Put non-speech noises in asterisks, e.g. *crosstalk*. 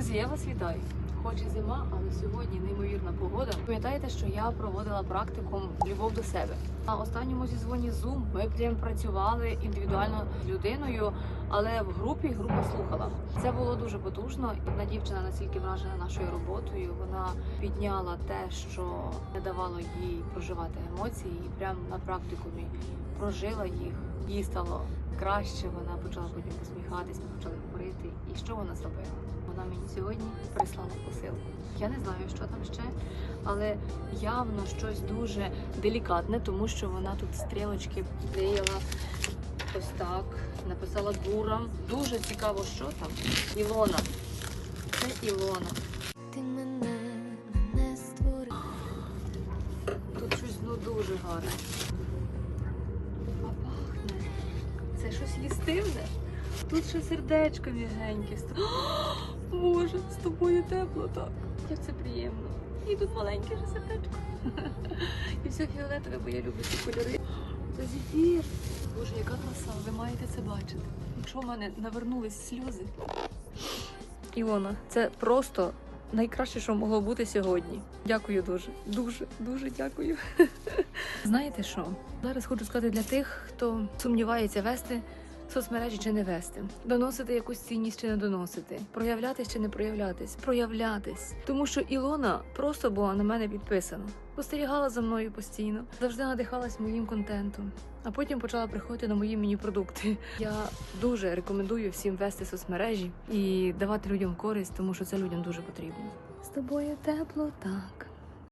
Друзі, я вас вітаю. Хоч і зима, але сьогодні неймовірна погода. Пам'ятаєте, що я проводила практикум любов до себе. На останньому зізвоні Zoom ми прям працювали індивідуально з людиною, але в групі група слухала. Це було дуже потужно. Одна дівчина настільки вражена нашою роботою. Вона підняла те, що не давало їй проживати емоції, і прямо на практикумі прожила їх. Їй стало краще. Вона почала потім посміхатись, ми почали говорити. І що вона зробила? Вона мені сьогодні прислала посилку. Я не знаю, що там ще, але явно щось дуже делікатне, тому що вона тут стрілочки клеїла ось так, написала бурам. Дуже цікаво, що там. Ілона. Це Ілона. Ти мене не створив. Тут щось ну дуже гарне. Їстивне. Тут ще сердечко м'ягеньке. О, *gasps* Боже, з тобою тепло так. Як це приємно. І тут маленьке ще сердечко. *laughs* І все фіолетове, бо я люблю ці кольори. *gasps* Це зефір. Боже, яка краса, ви маєте це бачити. Якщо в мене навернулись сльози. Іона, це просто найкраще, що могло бути сьогодні. Дякую дуже, дуже, дуже дякую. Знаєте що? Зараз хочу сказати для тих, хто сумнівається вести соцмережі чи не вести, доносити якусь цінність чи не доносити, проявлятись чи не проявлятись, проявлятись. Тому що Ілона просто була на мене підписана, спостерігала за мною постійно, завжди надихалась моїм контентом. А потім почала приходити на мої міні-продукти. *laughs* Я дуже рекомендую всім вести соцмережі і давати людям користь, тому що це людям дуже потрібно. З тобою тепло так.